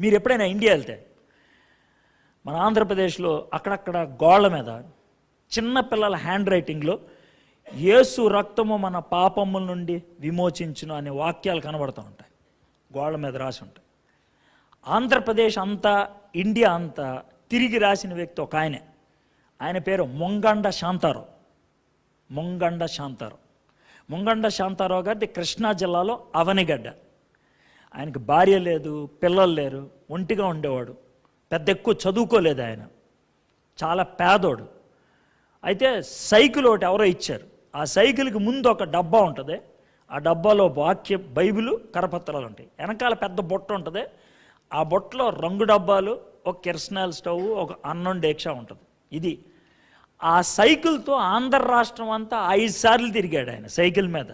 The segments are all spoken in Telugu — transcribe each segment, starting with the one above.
మీరు ఎప్పుడైనా ఇండియా వెళ్తే మన ఆంధ్రప్రదేశ్లో అక్కడక్కడ గోళ్ళ మీద చిన్న పిల్లల హ్యాండ్ రైటింగ్లో యేసు రక్తము మన పాపముల నుండి విమోచించును అనే వాక్యాలు కనబడుతూ ఉంటాయి. గోళ్ళ మీద రాసి ఉంటాయి. ఆంధ్రప్రదేశ్ అంతా ఇండియా అంతా తిరిగి రాసిన వ్యక్తి ఒక ఆయనే. ఆయన పేరు మొంగండ శాంతారావు. మొంగండ శాంతారావు. మొంగండ శాంతారావు గారిది కృష్ణా జిల్లాలో అవనిగడ్డ. ఆయనకి భార్య లేదు పిల్లలు లేరు ఒంటిగా ఉండేవాడు. పెద్ద ఎక్కువ చదువుకోలేదు ఆయన. చాలా పేదోడు. అయితే సైకిల్ ఒకటి ఎవరో ఇచ్చారు. ఆ సైకిల్కి ముందు ఒక డబ్బా ఉంటుంది. ఆ డబ్బాలో వాక్య బైబిలు కరపత్రాలు ఉంటాయి. వెనకాల పెద్ద బొట్ట ఉంటుంది. ఆ బొట్టలో రంగు డబ్బాలు ఒక కిరసనాల స్టవ్ ఒక అన్నం డేక్షా ఉంటుంది. ఇది. ఆ సైకిల్తో ఆంధ్ర రాష్ట్రం అంతా ఐదు సార్లు తిరిగాడు ఆయన సైకిల్ మీద.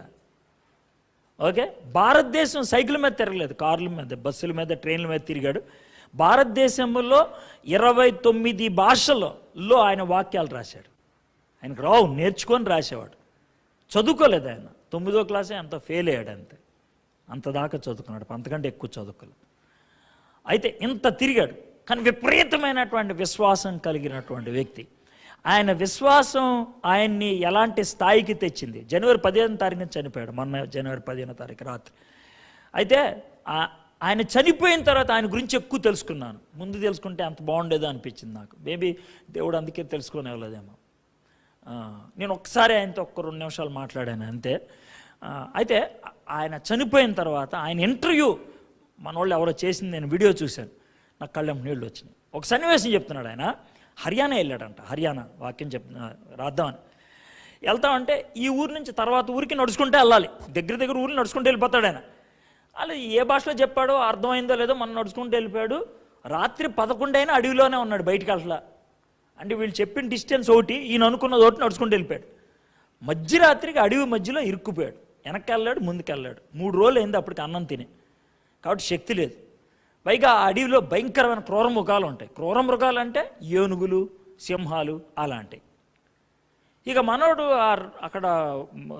ఓకే? భారతదేశం సైకిల్ మీద తిరగలేదు కార్ల మీద బస్సుల మీద ట్రైన్ల మీద తిరిగాడు. భారతదేశంలో ఇరవై తొమ్మిది భాషలలో ఆయన వాక్యాలు రాశాడు. ఆయనకు రావు నేర్చుకొని రాసేవాడు. చదువుకోలేదు ఆయన. తొమ్మిదో క్లాసే అంత ఫెయిల్ అయ్యాడు అంతే. అంత దాకా చదువుకున్నాడు అంతకంటే ఎక్కువ చదువుకోలేదు. అయితే ఇంత తిరిగాడు. కానీ విపరీతమైనటువంటి విశ్వాసం కలిగినటువంటి వ్యక్తి. ఆయన విశ్వాసం ఆయన్ని ఎలాంటి స్థాయికి తెచ్చింది? జనవరి పదిహేను తారీఖున చనిపోయాడు. మొన్న జనవరి పదిహేను తారీఖు రాత్రి. అయితే ఆయన చనిపోయిన తర్వాత ఆయన గురించి ఎక్కువ తెలుసుకున్నాను. ముందు తెలుసుకుంటే అంత బాగుండేదో అనిపించింది నాకు. మేబీ దేవుడు అందుకే తెలుసుకోనివ్వలేదేమో నేను ఒక్కసారి ఆయనతో ఒక్క రెండు నిమిషాలు మాట్లాడాను అంతే. అయితే ఆయన చనిపోయిన తర్వాత ఆయన ఇంటర్వ్యూ మన వాళ్ళు ఎవరో చేసింది నేను వీడియో చూశాను. నాకు కళ్ళెం నీళ్ళు వచ్చినాయి. ఒక సన్నివేశం చెప్తున్నాడు ఆయన. హర్యానా వెళ్ళాడంట హర్యానా వాక్యం చెప్తున్నా రాద్దామని. వెళ్తామంటే ఈ ఊరు నుంచి తర్వాత ఊరికి నడుచుకుంటే వెళ్ళాలి. దగ్గర దగ్గర ఊరిని నడుచుకుంటూ వెళ్ళిపోతాడు ఆయన. అలా ఏ భాషలో చెప్పాడో అర్థమైందో లేదో మనం నడుచుకుంటూ వెళ్ళిపోయాడు. రాత్రి పదకొండు అయినా అడవిలోనే ఉన్నాడు బయటికి వెళ్ళలా అంటే వీళ్ళు చెప్పిన డిస్టెన్స్ ఒకటి ఈయన అనుకున్నది ఒకటి నడుచుకుంటూ వెళ్ళిపోయాడు. మధ్యరాత్రికి అడవి మధ్యలో ఇరుక్కుపోయాడు. వెనక్కి వెళ్ళాడు ముందుకు వెళ్ళాడు. మూడు రోజులు అయింది అప్పటికి అన్నం తిని. కాబట్టి శక్తి లేదు. పైగా ఆ అడవిలో భయంకరమైన క్రూర మృగాలు ఉంటాయి. క్రూర మృగాలు అంటే ఏనుగులు సింహాలు అలాంటివి. ఇక మనోడు అక్కడ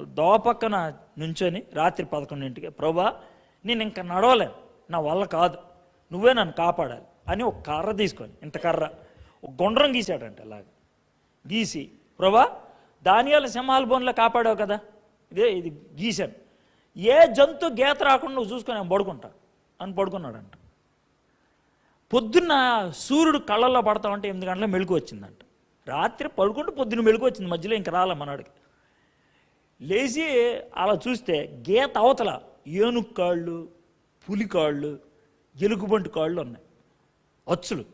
దోవ పక్కన నుంచొని రాత్రి పదకొండింటికి ప్రభా నేను ఇంకా నడవలేను. నా వల్ల కాదు. నువ్వే నన్ను కాపాడాలి. అని ఒక కర్ర తీసుకొని ఇంత కర్ర ఒక గుండ్రం గీసాడంట అలాగ. గీసి ప్రభా దానియాల సింహాల బోన్లో కాపాడావు కదా? ఇదే ఇది గీశాను. ఏ జంతు గీత రాకుండా నువ్వు చూసుకొని పడుకుంటా? అని పడుకున్నాడంట. పొద్దున్న సూర్యుడు కళ్ళల్లో పడతా ఉంటే ఎనిమిది గంటల మెలకు వచ్చిందంట. రాత్రి పడుకుంటూ పొద్దున్న మెలకు వచ్చింది మధ్యలో ఇంక రాలే మనవాడికి లేచి అలా చూస్తే గీత అవతల ఏనుగు కాళ్ళు పులి కాళ్ళు ఎలుగుబంటి కాళ్ళు ఉన్నాయి. అచ్చులు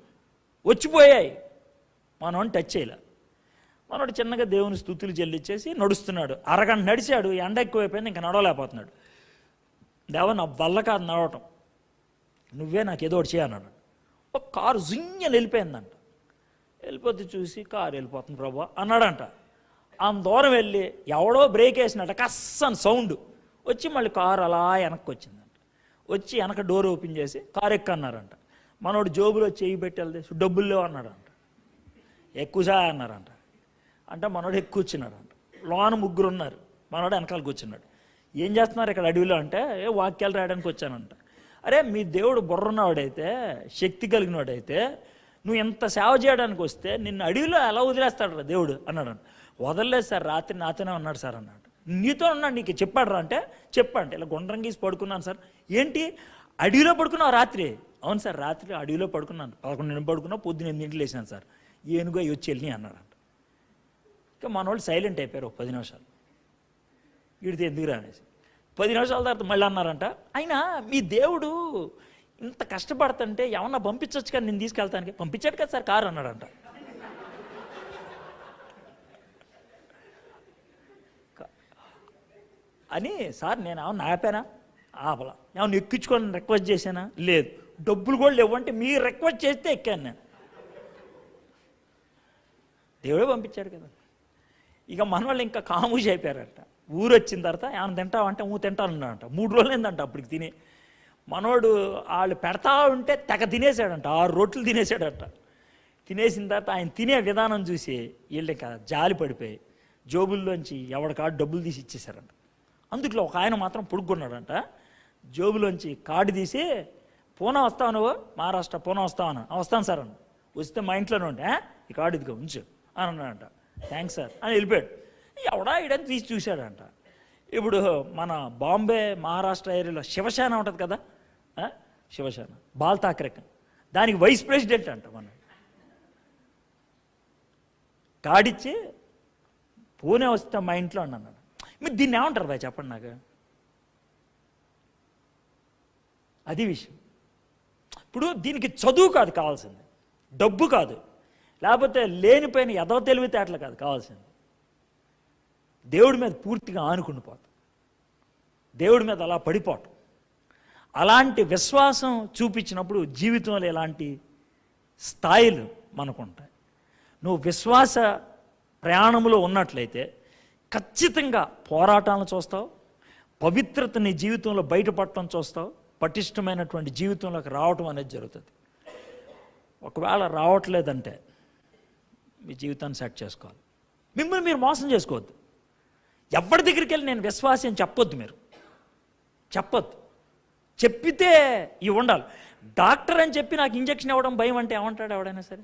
వచ్చిపోయాయి. మనం టచ్ చేయలే. మనోడు చిన్నగా దేవుని స్థుతులు చెల్లిచ్చేసి నడుస్తున్నాడు. అరగంట నడిచాడు ఎండ ఎక్కువైపోయింది ఇంకా నడవలేకపోతున్నాడు. దేవ నా వల్ల కాదు నడవటం. నువ్వే నాకు ఏదో ఒకటి చేయన్నాడు ఒక కారు జింగని వెళ్ళిపోయిందంట. వెళ్ళిపోతే చూసి కారు వెళ్ళిపోతుంది ప్రభా అన్నాడంట. ఆ దూరం వెళ్ళి ఎవడో బ్రేక్ వేసినట్ట కస్సని సౌండ్. వచ్చి మళ్ళీ కారు అలా వెనక్కి వచ్చిందంట. వచ్చి వెనక డోర్ ఓపెన్ చేసి కారు ఎక్కన్నారంట. మనోడు జోబులో చేయి పెట్టి వెళ్తే డబ్బులు లేవు అన్నాడంట. ఎక్కువసా అన్నారంట. అంటే మనోడు ఎక్కువ వచ్చినాడంట. లోన ముగ్గురు ఉన్నారు. మనోడు వెనకాల కూర్చున్నాడు ఏం చేస్తున్నారు ఇక్కడ అడవిలో అంటే ఏ వాక్యాలు రాయడానికి వచ్చానంట. అరే మీ దేవుడు బుర్రన్నవాడైతే శక్తి కలిగినవాడైతే నువ్వు ఎంత సేవ చేయడానికి వస్తే నిన్ను అడవిలో ఎలా వదిలేస్తాడు దేవుడు అన్నాడు. వదలలేదు సార్ రాత్రి నాతోనే ఉన్నాడు సార్ అన్నాడు. నీతో ఉన్నాడు నీకు చెప్పాడు రా అంటే చెప్పండి. ఇలా గుండ్రం గీసి పడుకున్నాను సార్. ఏంటి? అడవిలో పడుకున్నావు రాత్రి? అవును సార్ రాత్రి అడవిలో పడుకున్నాను. పదకొండు పడుకున్నా పొద్దున్న ఎనిమిదింటికి లేచినాను సార్. ఏనుగు అయ్యి వచ్చి వెళ్ళి అన్నాడంట ఇక మన వాళ్ళు సైలెంట్ అయిపోయారు ఒక పది నిమిషాలు. వీడితే ఎందుకురా అనేసి పది నిమిషాల తర్వాత మళ్ళీ అన్నారంట. అయినా మీ దేవుడు ఇంత కష్టపడుతుంటే ఏమన్నా పంపించవచ్చు కానీ నేను తీసుకెళ్తానికి? పంపించాడు కదా సార్ కారు అన్నాడంట. అని సార్ నేను ఏమన్నా ఆపానా? ఆపల. ఏమన్నా ఎక్కించుకొని రిక్వెస్ట్ చేశానా? లేదు. డబ్బులు కూడా లేవంటే మీరు రిక్వెస్ట్ చేస్తే ఎక్కాను నేను. దేవుడే పంపించాడు కదా. ఇక మన వాళ్ళు ఇంకా కాముషి అయిపోయారంట ఊరు వచ్చిన తర్వాత ఏమైనా తింటావంటే ఊ తింటానన్నాడంట. మూడు రోజులు ఏందంట అప్పటికి తిని. మనోడు వాళ్ళు పెడతా ఉంటే తెగ తినేసాడంట. ఆరు రొట్లు తినేసాడంట. తినేసిన తర్వాత ఆయన తినే విధానం చూసి వీళ్ళు ఇంకా జాలి పడిపోయి జోబుల్లోంచి ఎవడికాడు డబ్బులు తీసి ఇచ్చేసారంట అందుట్లో ఒక ఆయన మాత్రం పుడుకున్నాడంట జోబులోంచి కార్డు తీసి పూనా వస్తావు నువ్వు? మహారాష్ట్ర పూనా వస్తావు అన్న. వస్తాను సార్ అన్న. వస్తే మా ఇంట్లోనే ఉంటే ఈ కార్డు ఇదిగో ఉంచు. అని అన్నాడంట. Thanks sir. అని వెళ్ళిపోయాడు. ఎవడా ఇడని తీసి చూశాడంట. ఇప్పుడు మన బాంబే మహారాష్ట్ర ఏరియాలో శివసేన ఉంటుంది కదా? ఆ? శివసేన. బాల్ ఠాక్రే దానికి వైస్ ప్రెసిడెంట్ అంట మన. కాడిచ్చి పూణే వస్తే మా ఇంట్లో అన్నాడు మీరు దీన్ని ఏమంటారు బాయ్ చెప్పండి నాకు? అది విషయం. ఇప్పుడు దీనికి చదువు కాదు కావాల్సింది. డబ్బు కాదు. లేకపోతే లేనిపోయిన ఎదవ తెలివితేటలు కాదు కావాల్సింది. దేవుడి మీద పూర్తిగా ఆనుకుని పోతాం దేవుడి మీద అలా పడిపోవటం అలాంటి విశ్వాసం చూపించినప్పుడు జీవితంలో ఇలాంటి స్థాయిలు మనకుంటాయి. నువ్వు విశ్వాస ప్రయాణంలో ఉన్నట్లయితే ఖచ్చితంగా పోరాటాలను చూస్తావు పవిత్రత నీ జీవితంలో బయటపడటం చూస్తావు పటిష్టమైనటువంటి జీవితంలోకి రావటం అనేది జరుగుతుంది. ఒకవేళ రావట్లేదంటే మీ జీవితాన్ని సెట్ చేసుకోవాలి. మిమ్మల్ని మీరు మోసం చేసుకోవద్దు. ఎవరి దగ్గరికి వెళ్ళి నేను విశ్వాసి అని చెప్పొద్దు మీరు. చెప్పొద్దు. చెప్పితే ఇవి ఉండాలి. డాక్టర్ అని చెప్పి నాకు ఇంజక్షన్ ఇవ్వడం భయం అంటే ఏమంటాడు ఎవడైనా సరే?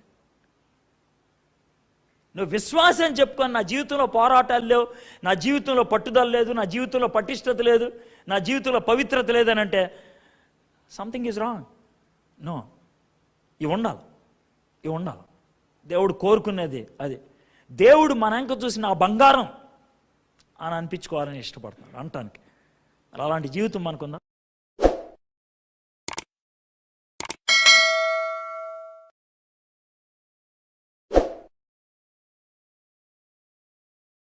నువ్వు విశ్వాసం అని చెప్పుకొని నా జీవితంలో పోరాటాలు లేవు నా జీవితంలో పట్టుదల లేదు నా జీవితంలో పటిష్టత లేదు నా జీవితంలో పవిత్రత లేదని అంటే సంథింగ్ ఈజ్ రాంగ్ నో ఇవి ఉండాలి. ఇవి ఉండాలి. దేవుడు కోరుకునేది అది. దేవుడు మన ఎంక చూసి నా బంగారం అని అనిపించుకోవాలని ఇష్టపడుతున్నాడు అనటానికి అలాంటి జీవితం మనకుందా?